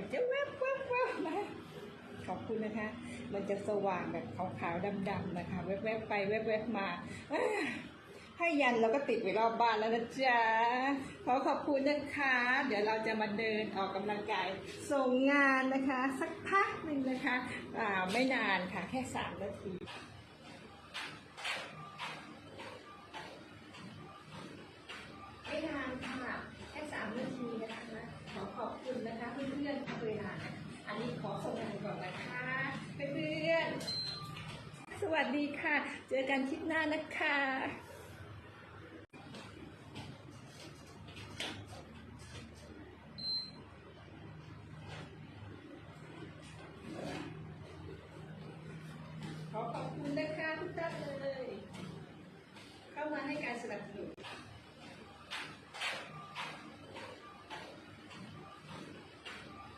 มันจะแวบแวบแวบนะขอบคุณนะคะ มันจะสว่างแบบขาวๆดำๆนะคะ แวบๆไปแวบๆมาอ่าให้ยันเราก็ติดไว้รอบบ้านแล้วนะจ๊ะ ขอขอบคุณนะคะ เดี๋ยวเราจะมาเดินออกกำลังกาย ส่งงานนะคะ สักพักหนึ่งนะคะอ่าไม่นานค่ะ แค่สามนาที ไม่นานค่ะแค่สามนาทีนะคะขอขอบคุณนะคะเพื่อนๆเวลานะอันนี้ขอส่งงานก่อนนะคะเพื่อนๆส วัสดีค่ะ เจอกันคลิปหน้านะคะขอขอบคุณนะคะทุกท่านเลย เข้ามาให้การสนับสนุน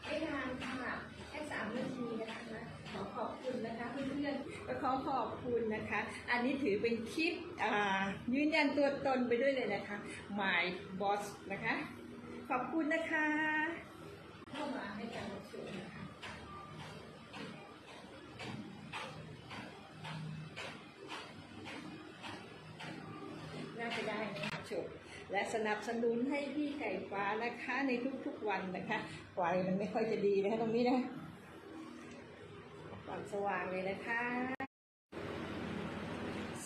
ไม่นานค่ะ แค่สามนาทีนะคะ ขอขอบคุณนะคะเพื่อนๆ และขอขอบคุณนะคะ อันนี้ถือเป็นคลิปอ่ายืนยันตัวตนไปด้วยเลยนะคะ My Boss นะคะ ขอบคุณนะคะ เข้ามาให้การรับชมนะคะน่าจะได้นะคะจบและสนับสนุนให้พี่ไก่ฟ้านะคะในทุกๆวันนะคะไฟมันไม่ค่อยจะดีนะคะตรงนี้นะความสว่างเลยนะคะ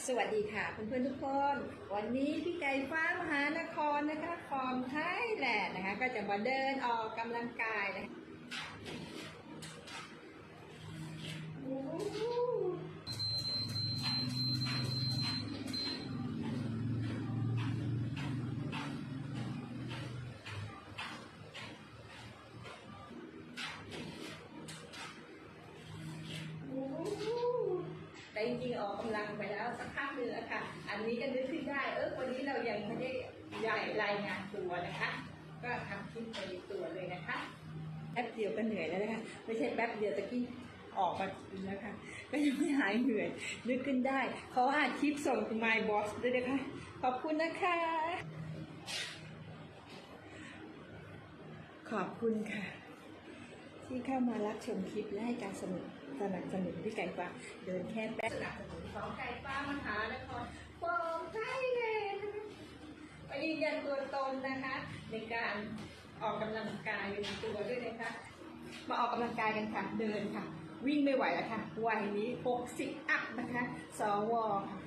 สวัสดีค่ะเพื่อนๆทุกคน วันนี้พี่ไก่ฟ้ามหานครนะคะคอมไทยแลนด์นะคะ ก็จะมาเดินออกกำลังกายนะคะโอ้โห แต่จริงๆออกกำลังไปแล้วสักพักหนึ่งแล้วค่ะ อันนี้ก็นึกขึ้นได้ เออวันนี้เรายังไม่ได้ใหญ่รายงานตัวนะคะ ก็ทำคลิปไปตัวเลยนะคะแป๊บเดียวก็เหนื่อยแล้วนะคะไม่ใช่แป๊บเดียวตะกี้ออกมาแล้วค่ะก็ยังไม่หายเหนื่อย นึกขึ้นได้เขาอ่าคลิปส่ง to my boss ด้วยนะคะขอบคุณนะคะ ขอบคุณค่ะ ที่เข้ามารับชมคลิปและให้การสนับสนุนพี่ไก่ฟ้าเดินแค่แป๊บสนับสนุนของไก่ฟ้ามานครฟอร์มไทยแลนด์นะคะไปยืนยันตัวตนนะคะ ในการออกกำลังกายเป็นตัวด้วยนะคะ มาออกกำลังกายกันค่ะ เดินค่ะ วิ่งไม่ไหวแล้วค่ะ วัยนี้ 60 อัพนะคะ สวค่ะ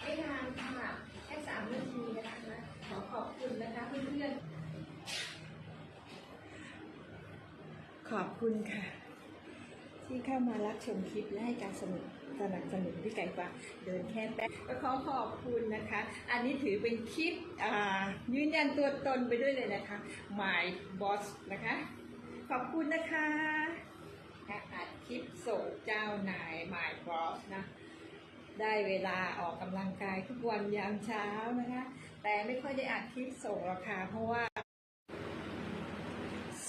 ไม่นานค่ะ แค่สามนาทีนะคะ ขอขอบคุณนะคะเพื่อนๆ ขอบคุณค่ะ ที่เข้ามารับชมคลิปและให้การสนับสนับสนุนพี่ไก่ฟ้าเดินแค่แป๊บก็ขอขอบคุณนะคะ อันนี้ถือเป็นคลิปยืนยันตัวตนไปด้วยเลยนะคะ My Boss นะคะ ขอบคุณนะคะค่ะอัดคลิปส่งเจ้านาย My Boss นะได้เวลาออกกำลังกายทุกวันยามเช้านะคะ แต่ไม่ค่อยได้อัดคลิปส่งหรอกค่ะเพราะว่า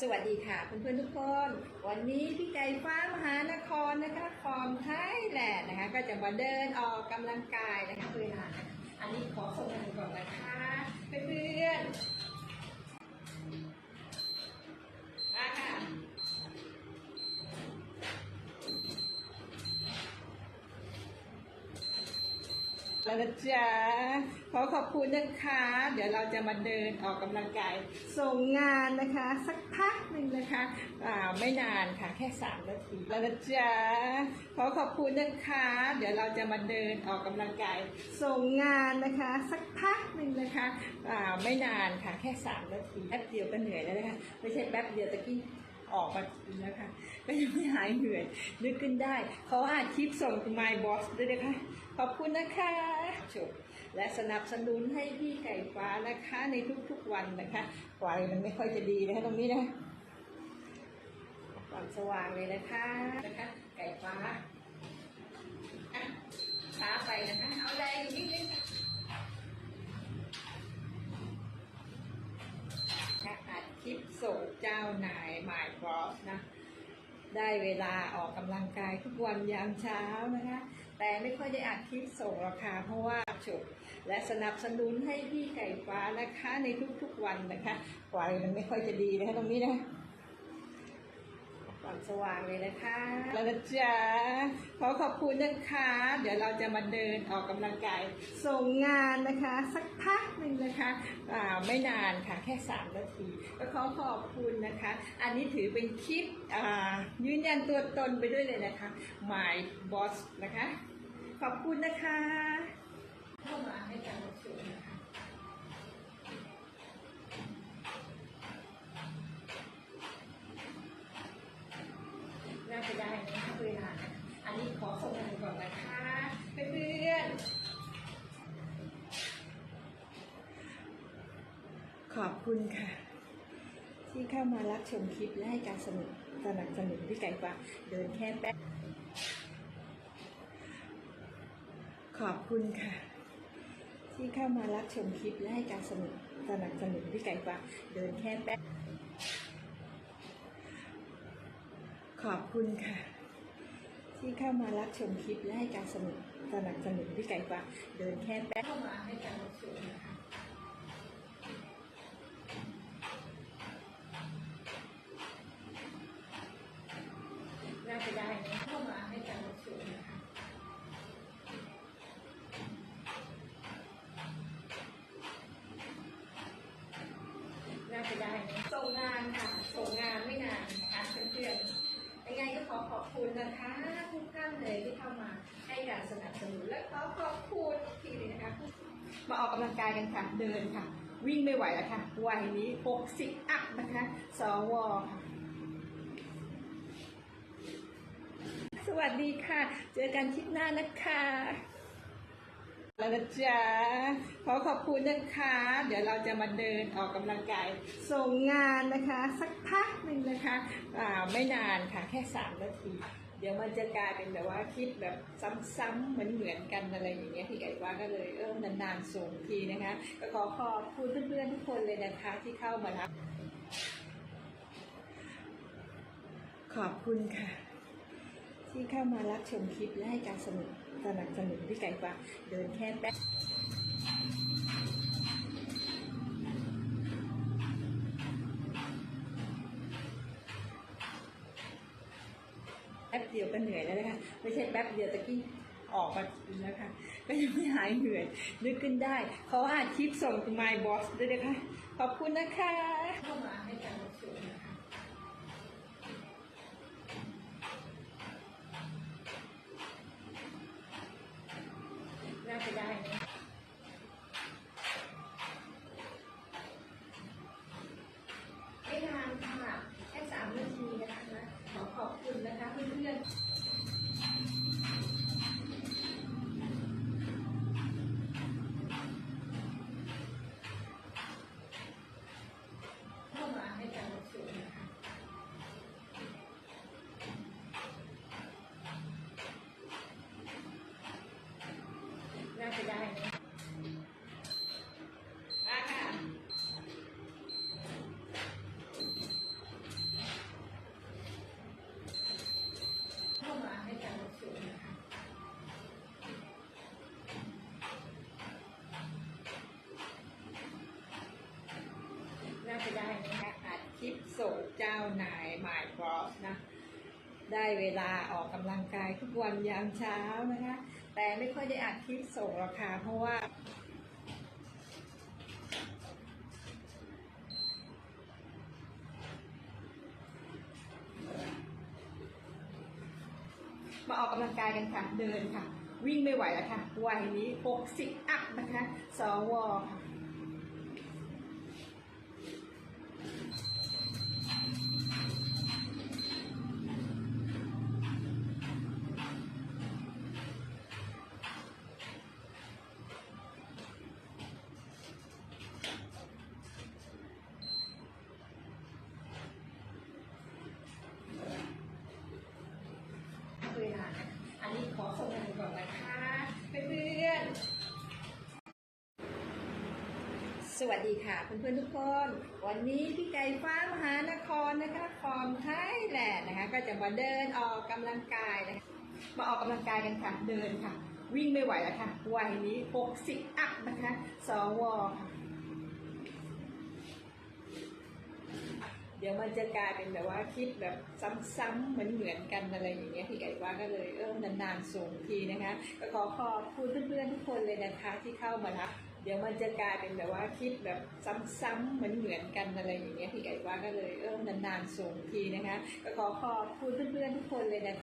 สวัสดีค่ะเพื่อนๆทุกคน วันนี้พี่ไก่ฟ้ามหานครนะคะฟอมไทยแลนด์นะคะ ก็จะมาเดินออกกำลังกายนะคะเวลานอันนี้ขอส่งงานก่อนนะคะเพื่อนๆมาค่ะ แล้วนะจ๊ะขอขอบคุณนะคะ เดี๋ยวเราจะมาเดินออกกำลังกายส่งงานนะคะ สักพักหนึ่งนะคะอ่าไม่นานค่ะแค่สามนาทีแล้วนะจ๊ะขอขอบคุณนะคะ เดี๋ยวเราจะมาเดินออกกำลังกายส่งงานนะคะ สักพักหนึ่งนะคะอ่าไม่นานค่ะแค่สามนาทีแป๊บเดียวก็เหนื่อยแล้วนะคะไม่ใช่แป๊บเดียวตะกี้ออกมาอีกแล้วค่ะก็ยังไม่หายเหนื่อยนึกขึ้นได้เขาอ่านคลิปส่ง to my boss ด้วยนะคะ ขอบคุณนะคะจบและสนับสนุนให้พี่ไก่ฟ้านะคะ ในทุกๆวันนะคะไฟมันไม่ค่อยจะดีนะคะตรงนี้นะความสว่างเลยนะคะนะคะ ไก่ฟ้าอะช้าไปนะคะ เอาแรงนิดนึงค่ะอัดคลิปส่งเจ้านายหมายบอสนะ ได้เวลาออกกำลังกายทุกวันยามเช้านะคะ แต่ไม่ค่อยได้อัดคลิปส่งหรอกค่ะเพราะว่าฉุกและสนับสนุนให้พี่ไก่ฟ้านะคะ ในทุกๆวันนะคะไฟมันไม่ค่อยจะดีนะคะตรงนี้นะความสว่างเลยนะคะแล้วนะจ๊ะขอขอบคุณนะคะ เดี๋ยวเราจะมาเดินออกกำลังกายส่งงานนะคะ สักพักหนึ่งนะคะอ่าไม่นานค่ะแค่3นาทีก็ขอขอบคุณนะคะ อันนี้ถือเป็นคลิปอ่ายืนยันตัวตนไปด้วยเลยนะคะ My Boss นะคะ ขอบคุณนะคะเข้ามาให้การรับชมนะคะน่าจะได้นะเวลานะอันนี้ขอส่งงานก่อนนะคะเพื่อนๆขอบคุณค่ะ ที่เข้ามารับชมคลิปและให้การสนุกสนับสนุนพี่ไก่ฟ้าเดินแค่แป๊บ ขอบคุณค่ะ ที่เข้ามารับชมคลิปและให้การสนุกสนับสนุนพี่ไก่ฟ้าเดินแค่แป๊บขอบคุณค่ะ ที่เข้ามารับชมคลิปและให้การสนุกสนับสนุนพี่ไก่ฟ้าเดินแค่แป๊บเข้ามาให้การรับสนุนาจะได้นะเข้ามาให้การรับชมนะคะน่าจะได้นะ ส่งงานค่ะ ส่งงานไม่นานนะคะเพื่อนๆยังไงก็ขอขอบคุณนะคะทุกท่านเลยที่เข้ามาให้การสนับสนุนและขอขอบคุณอีกทีเลยนะคะมาออกกำลังกายกันค่ะเดินค่ะ วิ่งไม่ไหวแล้วค่ะวัยนี้ 60 อัพนะคะสวค่ะสวัสดีค่ะ เจอกันคลิปหน้านะคะ แล้วนะจ๊ะขอขอบคุณนะคะ เดี๋ยวเราจะมาเดินออกกำลังกาย ส่งงานนะคะ สักพักหนึ่งนะคะอ่าไม่นานค่ะ แค่3นาที เดี๋ยวมันจะกลายเป็นแบบว่าคลิปแบบซ้ำๆเหมือนเหมือนๆกันอะไรอย่างเงี้ยพี่ไก่ว่าก็เลยเออนานๆส่งทีนะคะ ก็ขอขอบคุณเพื่อนๆทุกคนเลยนะคะที่เข้ามารับขอบคุณค่ะ ที่เข้ามารับชมคลิปและให้การสนุกสนับสนุนพี่ไก่ฟ้าเดินแค่แป๊บแป๊บเดียวก็เหนื่อยแล้วนะคะไม่ใช่แป๊บเดียวตะกี้ออกมาแล้วค่ะก็ยังไม่หายเหนื่อย นึกขึ้นได้เขออ่านคลิปส่ง to my boss ด้วยนะคะ ขอบคุณนะคะ เข้ามาให้การรับชมนะคะ ได้นะมาค่ะเข้ามาให้การรับชมนะคะน่าจะได้นะคะอัดคลิปส่งเจ้านายหมายบอสนะ ได้เวลาออกกำลังกายทุกวันยามเช้านะคะ แต่ไม่ค่อยได้อัดคลิปส่งหรอกค่ะ เพราะว่า มาออกกำลังกายกันค่ะ เดินค่ะ วิ่งไม่ไหวแล้วค่ะวัยนี้ 60 อัพนะคะ สวค่ะ เวลานะอันนี้ขอส่งงานก่อนนะคะเพื่อนๆ สวัสดีค่ะเพื่อนๆทุกคน วันนี้พี่ไก่ฟ้ามหานครนะคะฟอร์มไทยแลนด์นะคะก็จะมาเดินออกกำลังกายนะคะมาออกกำลังกายกันค่ะเดินค่ะ วิ่งไม่ไหวแล้วค่ะวัยนี้ 60 อัพนะคะสวค่ะเดี๋ยวมันจะกลายเป็นแบบว่าคิดแบบซ้ำๆเหมือนเหมือนๆกันอะไรอย่างเงี้ยพี่ไก่ว่าก็เลยเออนานๆส่งทีนะคะก็ขอขอบคุณเพื่อนๆทุกคนเลยนะคะที่เข้ามารับ เดี๋ยวมันจะกลายเป็นแบบว่าคิดแบบซ้ำๆเหมือนเหมือนๆกันอะไรอย่างเงี้ยพี่ไก่ว่าก็เลยเออนานๆส่งทีนะคะก็ขอขอบคุณเพื่อนๆทุกคนเลยนะคะ